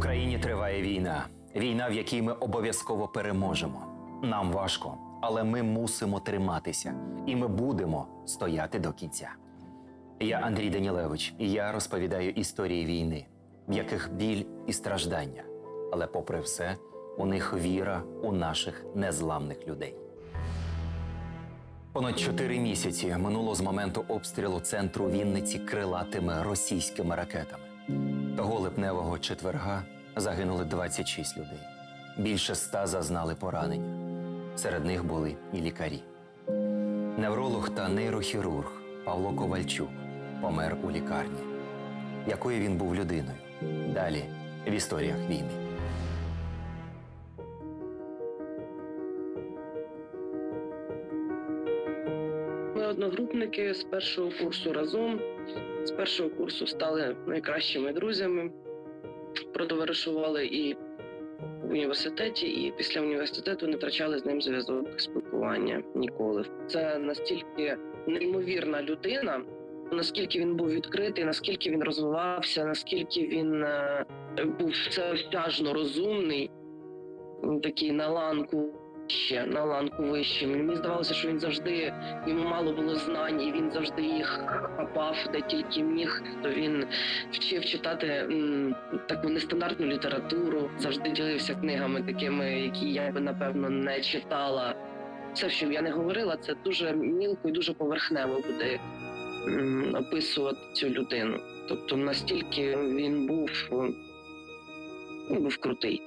Україні триває війна. Війна, в якій ми обов'язково переможемо. Нам важко, але ми мусимо триматися, і ми будемо стояти до кінця. Я Андрій Данілевич, і я розповідаю історії війни, в яких біль і страждання. Але, попри все, у них віра у наших незламних людей. Понад чотири місяці минуло з моменту обстрілу центру Вінниці крилатими російськими ракетами. Того липневого четверга загинули 26 людей. Більше ста зазнали поранення. Серед них були і лікарі. Невролог та нейрохірург Павло Ковальчук помер у лікарні. Якою він був людиною? Далі в історіях війни. Одногрупники з першого курсу разом. З першого курсу стали найкращими друзями. Протоваришували і в університеті, і після університету не втрачали з ним зв'язок спілкування ніколи. Це настільки неймовірна людина, наскільки він був відкритий, наскільки він розвивався, наскільки він е, був всеосяжно розумний, такий на ланку ще на ланку вище. Мені здавалося, що він завжди йому мало було знань, і він завжди їх хапав, де тільки міг. То він вчив читати м, таку нестандартну літературу, завжди ділився книгами, такими, які я би напевно не читала. Все, що я не говорила, це дуже мілко і дуже поверхнево буде м, описувати цю людину. Тобто настільки він був, він був крутий.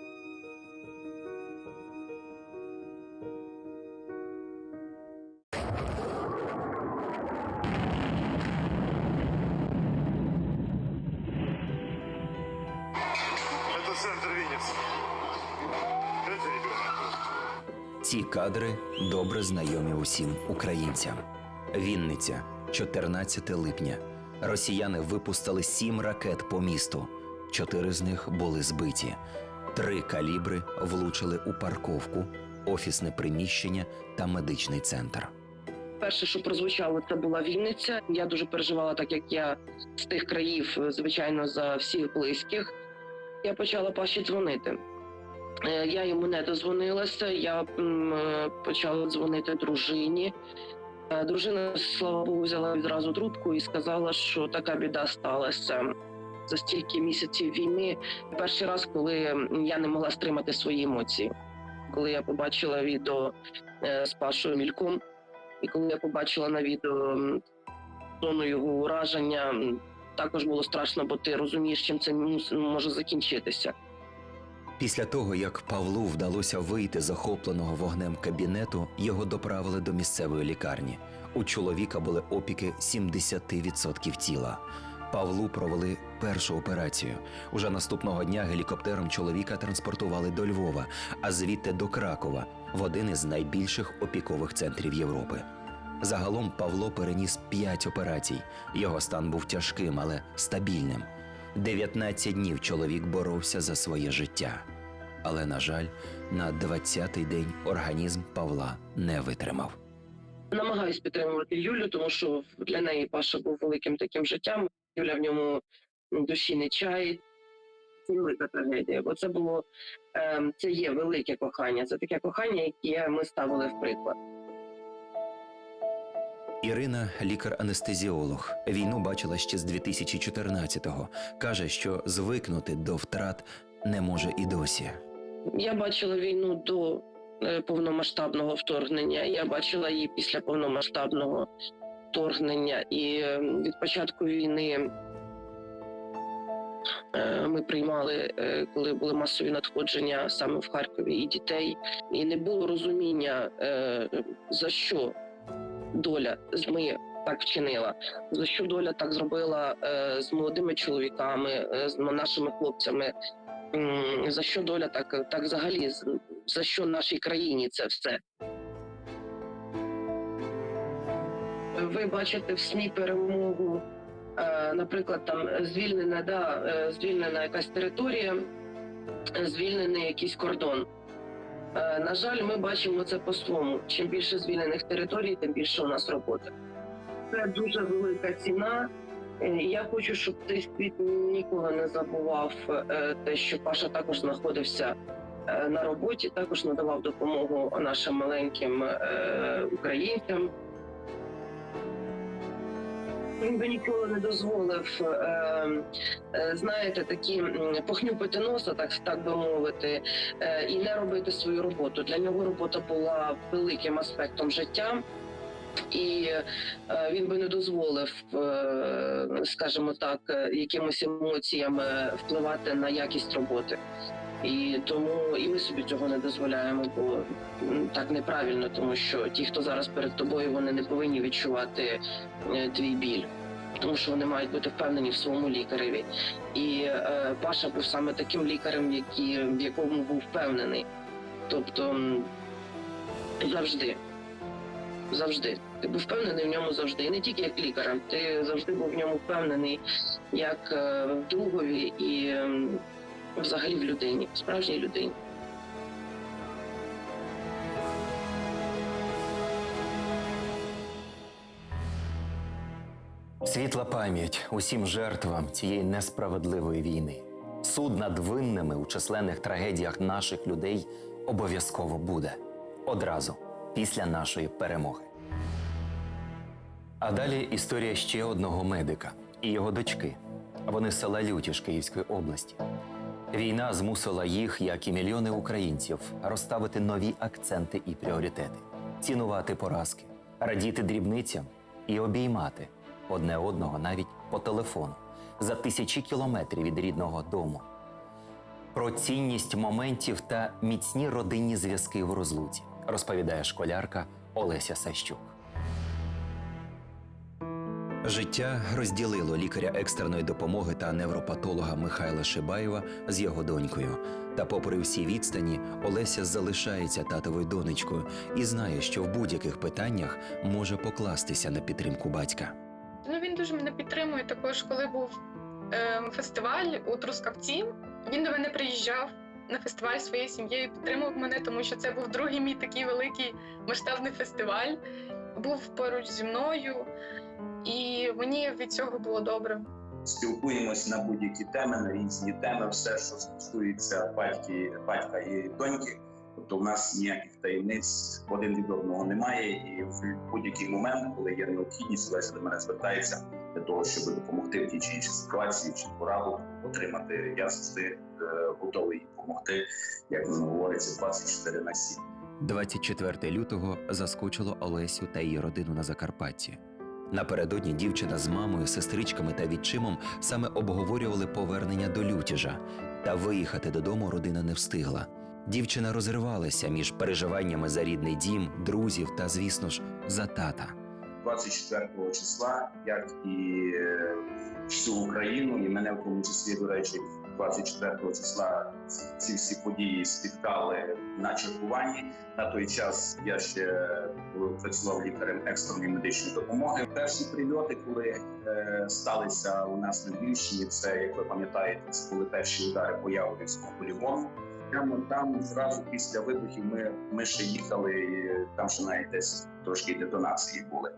Это центр Винницы. Это ребенок. Ці кадри добре знайомі усім українцям. Вінниця, 14 липня. Росіяни випустили сім ракет по місту. Чотири з них були збиті. Три калібри влучили у парковку, офісне приміщення та медичний центр. Перше, що прозвучало, це була Вінниця. Я дуже переживала, так як я з тих країв, е, звичайно, за всіх близьких. Я почала Паші дзвонити. Е, Я йому не дозвонилася. Я е, почала дзвонити дружині. Е, Дружина, слава Богу, взяла відразу трубку і сказала, що така біда сталася. За стільки місяців війни, перший раз, коли я не могла стримати свої емоції. Коли я побачила відео з Пашою Мільком, і коли я побачила на відео зону його ураження, також було страшно, бо ти розумієш, чим це може закінчитися. Після того, як Павлу вдалося вийти з охопленого вогнем кабінету, його доправили до місцевої лікарні. У чоловіка були опіки 70% тіла. Павлу провели першу операцію. Уже наступного дня гелікоптером чоловіка транспортували до Львова, а звідти до Кракова, в один із найбільших опікових центрів Європи. Загалом Павло переніс 5 операцій. Його стан був тяжким, але стабільним. 19 днів чоловік боровся за своє життя. Але, на жаль, на 20-й день організм Павла не витримав. Намагаюсь підтримувати Юлю, тому що для неї Паша був великим таким життям. Юля в ньому душі не чає. Це велика трагедія, бо це було ем, це є велике кохання. Це таке кохання, яке ми ставили в приклад. Ірина, лікар-анестезіолог, війну бачила ще з 2014-го. Каже, що звикнути до втрат не може і досі. Я бачила війну до е, повномасштабного вторгнення. Я бачила її після повномасштабного вторгнення. І е, від початку війни е, ми приймали, е, коли були масові надходження саме в Харкові і дітей. І не було розуміння, за що доля з ми так вчинила, за що доля так зробила е, з молодими чоловіками, е, з нашими хлопцями. За що доля так, так взагалі, за що нашій країні це все. Ви бачите в СМІ перемогу, е, наприклад, там звільнена, да, звільнена якась територія, звільнений якийсь кордон. Е, На жаль, ми бачимо це по-своєму. Чим більше звільнених територій, тим більше у нас роботи. Це дуже велика ціна, Е, Я хочу, щоб цей світ ніколи не забував е, те, що Паша також знаходився на роботі, також надавав допомогу нашим маленьким українцям. Він би ніколи не дозволив, е, е, знаєте, такі похнюпити носа, так, так би мовити, е, і не робити свою роботу. Для нього робота була великим аспектом життя. І е, він би не дозволив, е, скажімо так, е, якимось емоціями впливати на якість роботи. І тому і ми собі цього не дозволяємо, бо так неправильно, тому що ті, хто зараз перед тобою, вони не повинні відчувати е, твій біль, тому що вони мають бути впевнені в своєму лікареві. І е, Паша був саме таким лікарем, який, в якому був впевнений. Тобто завжди завжди. Ти був впевнений в ньому завжди. І не тільки як лікарем, ти завжди був в ньому впевнений як е, другові і взагалі в людині, в справжній людині. Світла пам'ять усім жертвам цієї несправедливої війни. Суд над винними у численних трагедіях наших людей обов'язково буде одразу після нашої перемоги. А далі історія ще одного медика і його дочки. Вони з села Лютіж Київської області. Війна змусила їх, як і мільйони українців, розставити нові акценти і пріоритети, цінувати поразки, радіти дрібницям і обіймати одне одного навіть по телефону за тисячі кілометрів від рідного дому. Про цінність моментів та міцні родинні зв'язки в розлуці розповідає школярка Олеся Сащук. Життя розділило лікаря екстреної допомоги та невропатолога Михайла Шибаєва з його донькою. Та, попри всі відстані, Олеся залишається татовою донечкою і знає, що в будь-яких питаннях може покластися на підтримку батька. Ну він дуже мене підтримує. Також коли був е, фестиваль у Трускавці, він до мене приїжджав на фестиваль своєю сім'єю, підтримував мене, тому що це був другий мій такий великий масштабний фестиваль. Був поруч зі мною, і мені від цього було добре. спілкуємось на будь-які теми, на різні теми, все, що стосується батьки, батька і доньки. Тобто в нас ніяких таємниць один від одного немає, і в будь-який момент, коли є необхідність, Леся до мене звертається для того, щоб допомогти в тій чи іншій ситуації чи пораду отримати. Я завжди е, готовий допомогти, як воно говориться, 24 на 7. 24 лютого заскочило Олесю та її родину на Закарпатті. Напередодні дівчина з мамою, сестричками та відчимом саме обговорювали повернення до лютіжа, та виїхати додому родина не встигла. Дівчина розривалася між переживаннями за рідний дім, друзів та, звісно ж, за тата. 24 числа, як і е, всю Україну, і мене в тому числі, до речі, 24 числа ці всі події спіткали на чергуванні. На той час я ще працював лікарем екстреної медичної допомоги. Перші прильоти, коли е, сталися у нас на Львівщині, це як ви пам'ятаєте, це були перші удари по полігону. Прямо там зразу після вибухів ми, ми ще їхали, там ще навіть десь трошки детонації були.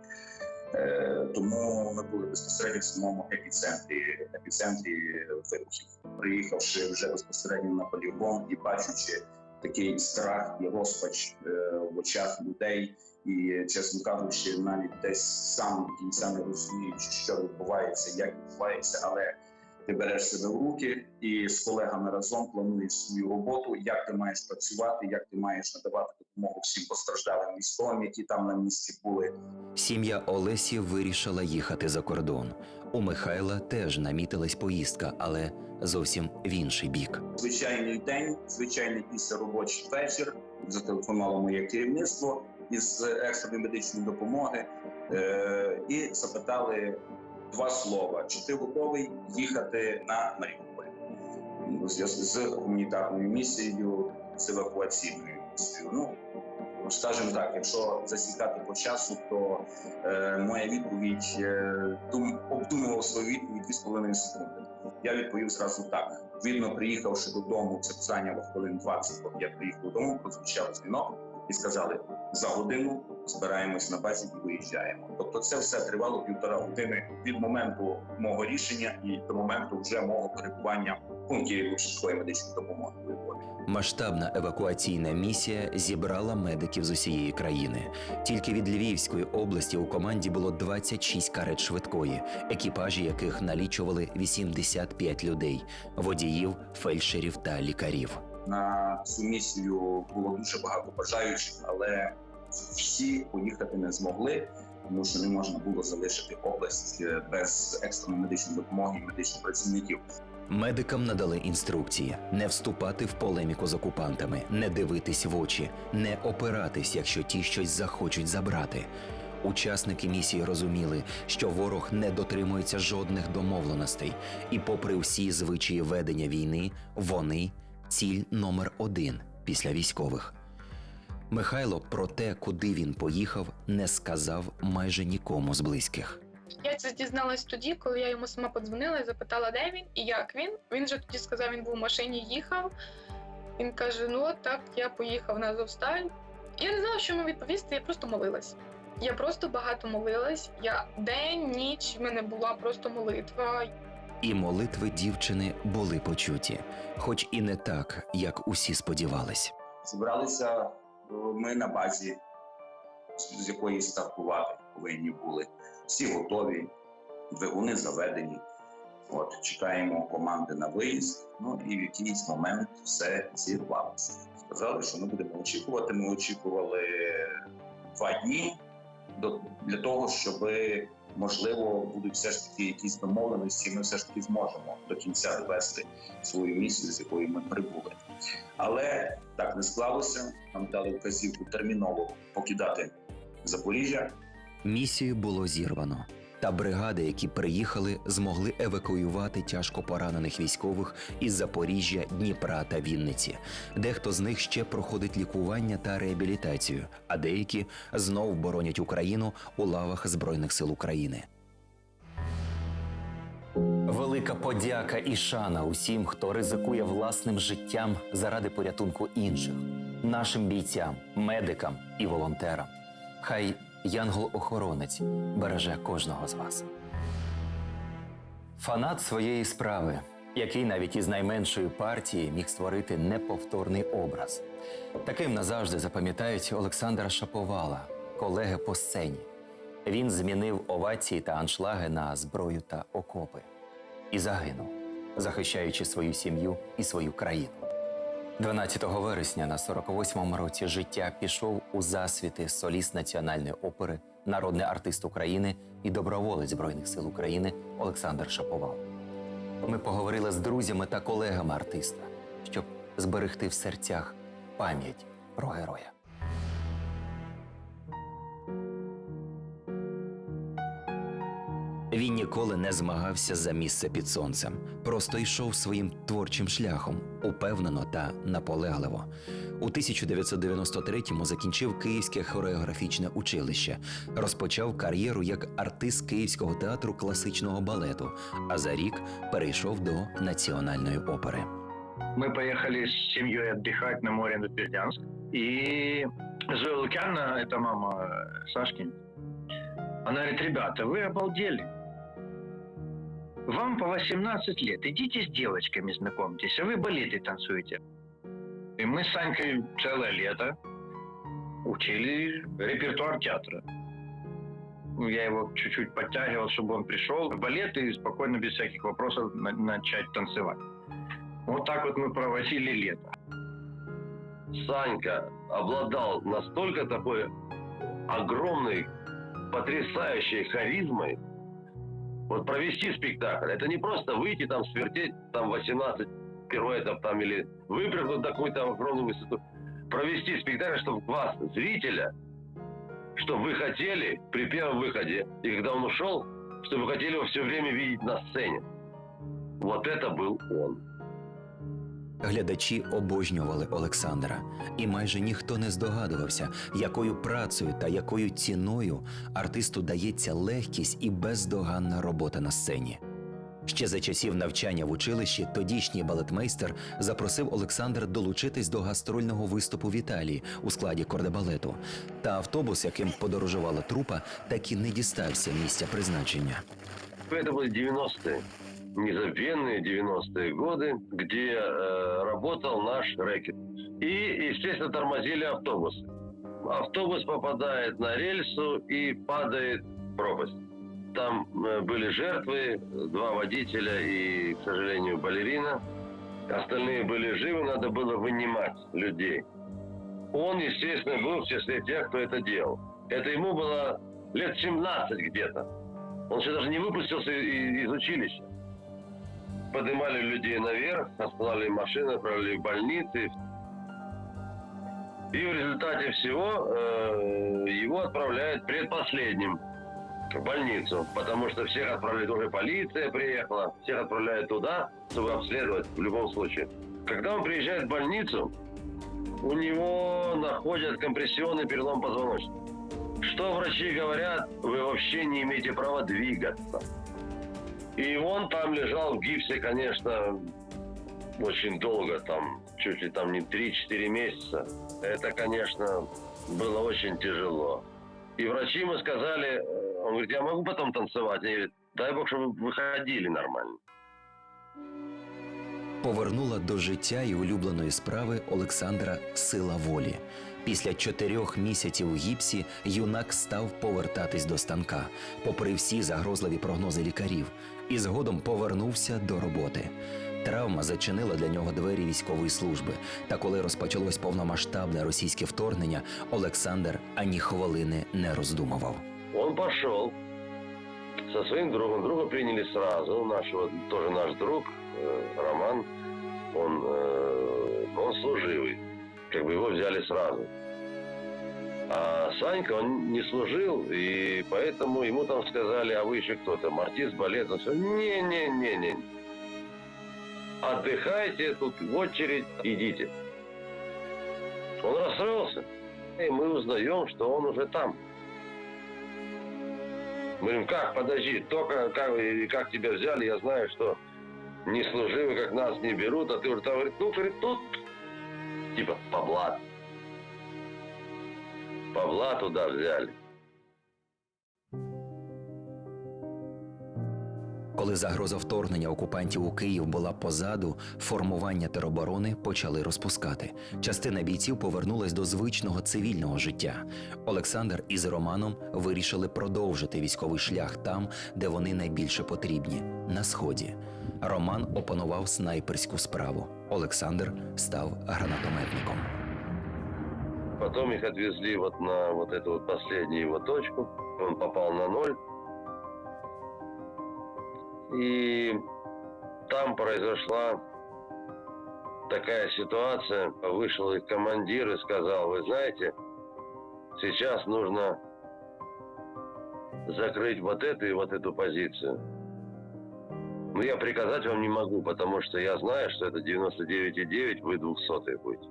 Е, тому ми були безпосередньо в самому епіцентрі, епіцентрі вибухів. Приїхавши вже безпосередньо на полігон і бачучи такий страх і розпач е, в очах людей, і чесно кажучи, навіть десь сам кінця не розуміючи, що відбувається, як відбувається, але ти береш себе в руки і з колегами разом плануєш свою роботу, як ти маєш працювати, як ти маєш надавати допомогу всім постраждалим військовим, які там на місці були. Сім'я Олесі вирішила їхати за кордон. У Михайла теж намітилась поїздка, але зовсім в інший бік. Звичайний день, звичайний післяробочий вечір. Зателефонувало моє керівництво із екстреної медичної допомоги е- і запитали два слова: чи ти готовий їхати на Маріуполь у зв'язку з гуманітарною місією, з евакуаційною місією? Ну скажімо так, якщо засікати по часу, то е, моя відповідь е, дум, обдумував свою відповідь 2,5 секунди. Я відповів зразу так. Відно, приїхавши додому, це зайняло хвилин 20, поки я приїхав додому, прозвучав дзвінок. І сказали: за годину збираємось на базі і виїжджаємо. Тобто, це все тривало півтора години від моменту мого рішення і до моменту вже мого перебування в пункті швидкої медичної допомоги. Масштабна евакуаційна місія зібрала медиків з усієї країни. Тільки від Львівської області у команді було 26 карет швидкої, екіпажі яких налічували 85 людей водіїв, фельдшерів та лікарів. На цю місію було дуже багато бажаючих, але всі поїхати не змогли, тому що не можна було залишити область е, без екстреної медичної допомоги і медичних працівників. Медикам надали інструкції не вступати в полеміку з окупантами, не дивитись в очі, не опиратись, якщо ті щось захочуть забрати. Учасники місії розуміли, що ворог не дотримується жодних домовленостей, і, попри всі звичаї ведення війни, вони ціль номер один після військових. Михайло про те, куди він поїхав, не сказав майже нікому з близьких. Я це дізналась тоді, коли я йому сама подзвонила і запитала, де він і як він. Він же тоді сказав, він був в машині, їхав. Він каже: Ну так, я поїхав на Азовсталь. Я не знала, що йому відповісти, я просто молилась. Я просто багато молилась. Я день, ніч в мене була просто молитва. І молитви дівчини були почуті, хоч і не так, як усі сподівались. Зібралися е, ми на базі, з якої стартувати повинні були. Всі готові, двигуни заведені. От чекаємо команди на виїзд. Ну і в якийсь момент все зірвалося. Сказали, що ми будемо очікувати. Ми очікували два дні для того, щоб можливо будуть все ж таки якісь домовленості. Ми все ж таки зможемо до кінця довести свою місію, з якої ми прибули. Але так не склалося. Нам дали вказівку терміново покидати Запоріжжя. Місію було зірвано. Та бригади, які приїхали, змогли евакуювати тяжко поранених військових із Запоріжжя, Дніпра та Вінниці. Дехто з них ще проходить лікування та реабілітацію, а деякі знов боронять Україну у лавах Збройних сил України. Велика подяка і шана усім, хто ризикує власним життям заради порятунку інших, нашим бійцям, медикам і волонтерам. Хай янгол-охоронець береже кожного з вас. Фанат своєї справи, який навіть із найменшої партії міг створити неповторний образ. Таким назавжди запам'ятають Олександра Шаповала, колеги по сцені. Він змінив овації та аншлаги на зброю та окопи і загинув, захищаючи свою сім'ю і свою країну. 12 вересня на 48-му році життя пішов у засвіти соліст національної опери, народний артист України і доброволець Збройних сил України Олександр Шаповал. Ми поговорили з друзями та колегами артиста, щоб зберегти в серцях пам'ять про героя. Він ніколи не змагався за місце під сонцем, просто йшов своїм творчим шляхом, упевнено та наполегливо. У 1993-му закінчив Київське хореографічне училище, розпочав кар'єру як артист Київського театру класичного балету, а за рік перейшов до національної опери. Мы поехали с семьей отдыхать на море на Бердянск. И Зоя Лукьяновна, это мама э, Сашки, она говорит, ребята, вы обалдели. Вам по 18 лет, идите с девочками знакомьтесь, а вы балеты танцуете. И мы с Санькой целое лето учили репертуар театра. Ну, Я его чуть-чуть подтягивал, чтобы он пришел в балет и спокойно, без всяких вопросов, на- начать танцевать. Вот так вот мы проводили лето. Санька обладал настолько такой огромной, потрясающей харизмой. Вот провести спектакль, это не просто выйти там, свертеть там 18 пируэтов там или выпрыгнуть на какую-то огромную высоту. Провести спектакль, чтобы вас, зрителя, чтобы вы хотели при первом выходе, и когда он ушел, чтобы вы хотели его все время видеть на сцене. Вот это был он. Глядачі обожнювали Олександра, і майже ніхто не здогадувався, якою працею та якою ціною артисту дається легкість і бездоганна робота на сцені. Ще за часів навчання в училищі тодішній балетмейстер запросив Олександра долучитись до гастрольного виступу в Італії у складі кордебалету. Та автобус, яким подорожувала трупа, так і не дістався місця призначення. Это были 90-е, незабвенные 90-е годы, где э, работал наш рэкет. И, естественно, тормозили автобусы. Автобус попадает на рельсу и падает в пропасть. Там э, были жертвы, два водителя и, к сожалению, балерина. Остальные были живы, надо было вынимать людей. Он, естественно, был в числе тех, кто это делал. Это ему было лет 17 где-то. Он еще даже не выпустился из училища. Поднимали людей наверх, остановили машины, отправили в больницы. И в результате всего э, его отправляют предпоследним в больницу, потому что всех отправили, уже полиция приехала, всех отправляют туда, чтобы обследовать в любом случае. Когда он приезжает в больницу, у него находят компрессионный перелом позвоночника. Что врачи говорят, вы вообще не имеете права двигаться. И он там лежал в гипсе, конечно, очень долго, там чуть ли там не 3-4 месяца. Это, конечно, было очень тяжело. И врачи ему сказали, он говорит, я могу потом танцевать? Они говорят, дай бог, чтобы вы выходили нормально. Повернула до життя і улюбленої справи Олександра сила волі. Після чотирьох місяців у гіпсі юнак став повертатись до станка, попри всі загрозливі прогнози лікарів, і згодом повернувся до роботи. Травма зачинила для нього двері військової служби. Та коли розпочалось повномасштабне російське вторгнення, Олександр ані хвилини не роздумував. Он пошел со своим другом. Друга приняли сразу. Нашего, тоже наш друг, э, Роман, он, э, он служивый. Как бы его взяли сразу. А Санька, он не служил, и поэтому ему там сказали, а вы еще кто-то, артист, балет. Он сказал, не-не-не-не. Отдыхайте, тут в очередь, идите. Он расстроился. И мы узнаем, что он уже там. Мы говорим, как, подожди, только как, как тебя взяли, я знаю, что не служивый, как нас не берут, а ты уже там, говорит, ну, говорит, тут, типа, по блату. По блату, да, взяли. Коли загроза вторгнення окупантів у Київ була позаду, формування тероборони почали розпускати. Частина бійців повернулась до звичного цивільного життя. Олександр із Романом вирішили продовжити військовий шлях там, де вони найбільше потрібні на сході. Роман опанував снайперську справу. Олександр став гранатометником. Потом их отвезли вот на вот эту вот последнюю точку. Он попал на ноль. И там произошла такая ситуация. Вышел их командир и сказал, вы знаете, сейчас нужно закрыть вот эту и вот эту позицию. Но я приказать вам не могу, потому что я знаю, что это 99,9, вы 200 будете.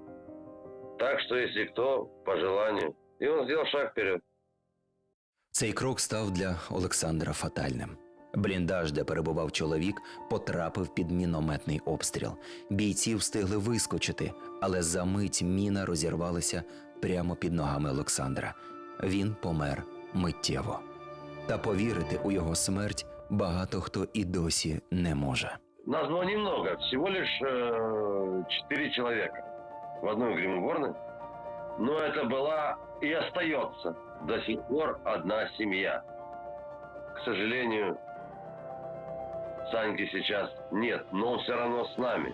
Так что, если кто, по желанию. И он сделал шаг вперед. Цей крок став для Олександра фатальним. Бліндаж, де перебував чоловік, потрапив під мінометний обстріл. Бійці встигли вискочити, але за мить міна розірвалася прямо під ногами Олександра. Він помер миттєво. Та повірити у його смерть багато хто і досі не може. Нас было немного, всего лишь э, четыре человека в одной гримуборной. Но это была и остается до сих пор одна семья. К сожалению, Саньки сейчас нет, но он все равно с нами.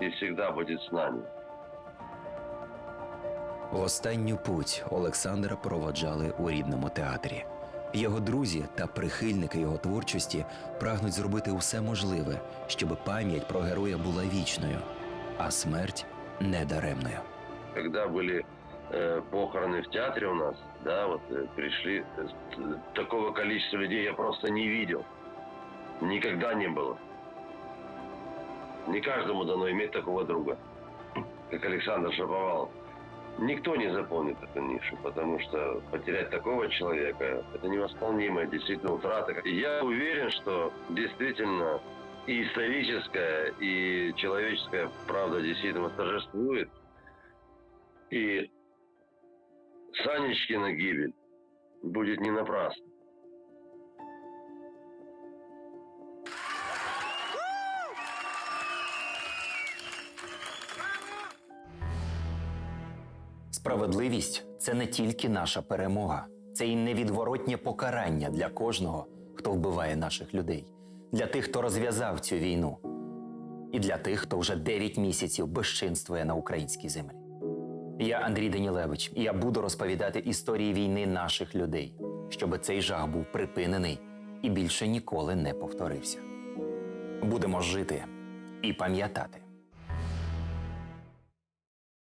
И всегда будет с нами. В останню путь Олександра проводжали у рідному театрі. Його друзі та прихильники його творчості прагнуть зробити усе можливе, щоб пам'ять про героя була вічною, а смерть недаремною. когда были э, похороны в театре у нас, да, вот э, пришли, э, т- такого количества людей я просто не видел. Никогда не было. Не каждому дано иметь такого друга, как Александр Шаповалов. Никто не заполнит эту нишу, потому что потерять такого человека – это невосполнимая действительно утрата. Я уверен, что действительно и историческая, и человеческая правда действительно торжествует. И Санечкина гибель будет не напрасна. Справедливість це не тільки наша перемога, це і невідворотнє покарання для кожного, хто вбиває наших людей, для тих, хто розв'язав цю війну, і для тих, хто вже 9 місяців безчинствує на українській землі. Я Андрій Данілевич, і я буду розповідати історії війни наших людей, щоб цей жах був припинений і більше ніколи не повторився. Будемо жити і пам'ятати.